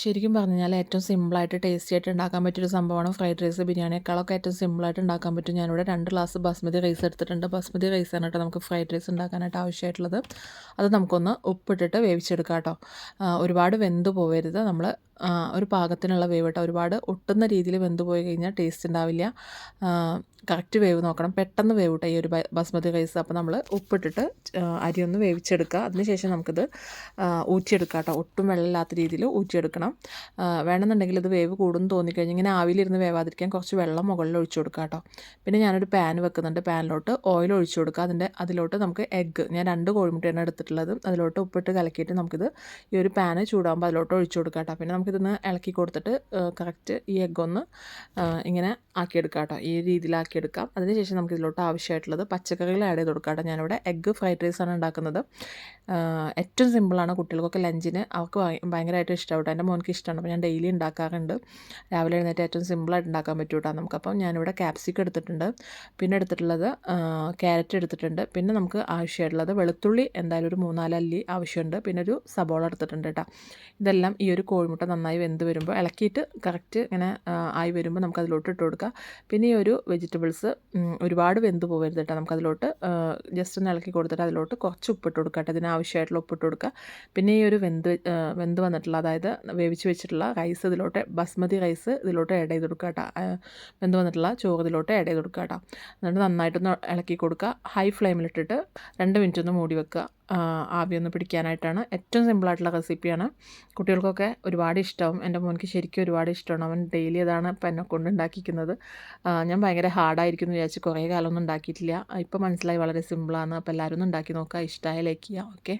ശരിക്കും പറഞ്ഞു കഴിഞ്ഞാൽ ഏറ്റവും സിമ്പിളായിട്ട് ടേസ്റ്റി ആയിട്ട് ഉണ്ടാക്കാൻ പറ്റിയൊരു സംഭവമാണ് ഫ്രൈഡ് റൈസ് ബിരിയാണിയേക്കാളൊക്കെ ഏറ്റവും സിമ്പിളായിട്ട് ഉണ്ടാക്കാൻ പറ്റും. ഞാനിവിടെ രണ്ട് ഗ്ലാസ് ബസ്മതി റൈസ് എടുത്തിട്ടുണ്ട്. ബസ്മതി റൈസാണ് കേട്ടോ നമുക്ക് ഫ്രൈഡ് റൈസ് ഉണ്ടാക്കാനായിട്ട് ആവശ്യമായിട്ടുള്ളത്. അത് നമുക്കൊന്ന് ഉപ്പിട്ടിട്ട് വേവിച്ചെടുക്കാം കേട്ടോ. ഒരുപാട് വെന്ത് പോവരുത്. നമ്മൾ ഒരു പാകത്തിനുള്ള വേവ് കേട്ടോ ഒരുപാട് ഒട്ടുന്ന രീതിയിൽ വെന്ത് പോയി കഴിഞ്ഞാൽ ടേസ്റ്റ് ഉണ്ടാവില്ല. കറക്റ്റ് വേവ് നോക്കണം. പെട്ടെന്ന് വേവ് ഈ ഒരു ബസ്മതി റൈസ് അപ്പോൾ നമ്മൾ ഉപ്പിട്ടിട്ട് അരി ഒന്ന് വേവിച്ചെടുക്കുക. അതിനുശേഷം നമുക്കിത് ഊറ്റിയെടുക്കാം കേട്ടോ. ഒട്ടും വെള്ളമില്ലാത്ത രീതിയിൽ ഊറ്റിയെടുക്കണം. വേണമെന്നുണ്ടെങ്കിൽ ഇത് വേവ് കൂടും തോന്നിക്കഴിഞ്ഞാൽ ഇങ്ങനെ ആവിയിലിരുന്ന് വേവാതിരിക്കാൻ കുറച്ച് വെള്ളം മുകളിൽ ഒഴിച്ചു കൊടുക്കുക കേട്ടോ. പിന്നെ ഞാനൊരു പാൻ വെക്കുന്നുണ്ട്. പാനിലോട്ട് ഓയിൽ ഒഴിച്ചു കൊടുക്കുക. അതിന്റെ അതിലോട്ട് നമുക്ക് എഗ്ഗ് ഞാൻ രണ്ട് കോഴിമുട്ടയാണ് എടുത്തിട്ടുള്ളത്. അതിലോട്ട് ഉപ്പിട്ട് കലക്കിയിട്ട് നമുക്കിത് ഈ ഒരു പാന് ചൂടാകുമ്പോൾ അതിലോട്ട് ഒഴിച്ചു കൊടുക്കാം കേട്ടോ. പിന്നെ നമുക്കിതൊന്ന് ഇളക്കി കൊടുത്തിട്ട് കറക്റ്റ് ഈ എഗ്ഗ് ഒന്ന് ഇങ്ങനെ ആക്കിയെടുക്കാം കേട്ടോ ഈ രീതിയിലാക്കിയെടുക്കാം. അതിനുശേഷം നമുക്ക് ഇതിലോട്ട് ആവശ്യമായിട്ടുള്ളത് പച്ചക്കറികൾ ആഡ് ചെയ്ത് കൊടുക്കാം കേട്ടോ ഞാനിവിടെ എഗ്ഗ് ഫ്രൈഡ് റൈസാണ് ഉണ്ടാക്കുന്നത്. ഏറ്റവും സിമ്പിളാണ് കുട്ടികൾക്കൊക്കെ ലഞ്ചിന് അവർക്ക് ഭയ- ഭയങ്കരമായിട്ട് ഇഷ്ടമാവും എന്റെ മോനിക്ക് ഇഷ്ടമാണ്. അപ്പോൾ ഞാൻ ഡെയിലി ഉണ്ടാക്കാറുണ്ട്. രാവിലെ എഴുന്നേറ്റ് ഏറ്റവും സിമ്പിളായിട്ട് ഉണ്ടാക്കാൻ പറ്റും കേട്ടോ നമുക്കപ്പം ഞാനിവിടെ ക്യാപ്സിക്കം എടുത്തിട്ടുണ്ട്. പിന്നെ എടുത്തിട്ടുള്ളത് ക്യാരറ്റ് എടുത്തിട്ടുണ്ട്. പിന്നെ നമുക്ക് ആവശ്യമായിട്ടുള്ളത് വെളുത്തുള്ളി എന്തായാലും ഒരു മൂന്നാൽ അല്ലി ആവശ്യമുണ്ട്. പിന്നെ ഒരു സബോള എടുത്തിട്ടുണ്ട് കേട്ടോ. ഇതെല്ലാം ഈ ഒരു കോഴിമുട്ട നന്നായി വെന്ത് വരുമ്പോൾ ഇളക്കിയിട്ട് കറക്റ്റ് ഇങ്ങനെ ആയി വരുമ്പോൾ നമുക്ക് അതിലോട്ട് ഇട്ട് കൊടുക്കാം. പിന്നെ ഈ ഒരു വെജിറ്റബിൾസ് ഒരുപാട് വെന്ത് പോകരുത് കേട്ടോ നമുക്കതിലോട്ട് ജസ്റ്റ് ഒന്ന് ഇളക്കി കൊടുത്തിട്ട് അതിലോട്ട് കുറച്ച് ഉപ്പിട്ട് കൊടുക്കുക കേട്ടോ. ഇതിന് ആവശ്യമായിട്ടുള്ള ഉപ്പിട്ട് കൊടുക്കുക പിന്നെ ഈ ഒരു വെന്ത് വെന്ത് വന്നിട്ടുള്ള അതായത് വേവിച്ച് വെച്ചിട്ടുള്ള റൈസ് ഇതിലോട്ട് ബസ്മതി റൈസ് ഇതിലോട്ട് ആഡ് ചെയ്ത് കൊടുക്കുക കേട്ടോ. വെന്ത് വന്നിട്ടുള്ള ചോറ് ഇതിലോട്ട് ആഡ് ചെയ്ത് കൊടുക്കുക കേട്ടോ. എന്നിട്ട് നന്നായിട്ടൊന്ന് ഇളക്കി കൊടുക്കുക. ഹൈ ഫ്ലെയിമിലിട്ടിട്ട് രണ്ട് മിനിറ്റ് ഒന്ന് മൂടി വെക്കുക. ആ, ആവി ഒന്ന് പിടിക്കാനായിട്ടാണ്. ഏറ്റവും സിമ്പിളായിട്ടുള്ള റെസിപ്പിയാണ് കുട്ടികൾക്കൊക്കെ ഒരുപാട് ഇഷ്ടമാവും എന്റെ മോനിക്ക് ശരിക്കും ഒരുപാട് ഇഷ്ടമാണ്. അവൻ ഡെയിലി അതാണ് ഇപ്പം എന്നെ കൊണ്ട് ഉണ്ടാക്കിക്കുന്നത്. ആ, ഞാൻ ഭയങ്കര ഹാർഡായിരിക്കും എന്ന് വിചാരിച്ച് കുറേ കാലമൊന്നും ഉണ്ടാക്കിയിട്ടില്ല. ഇപ്പം മനസ്സിലായി വളരെ സിമ്പിളാണ് അപ്പോൾ എല്ലാവരും ഒന്ന് ഉണ്ടാക്കി നോക്കുക. ഇഷ്ടമായ ലൈക്ക് ചെയ്യുക. ഓക്കെ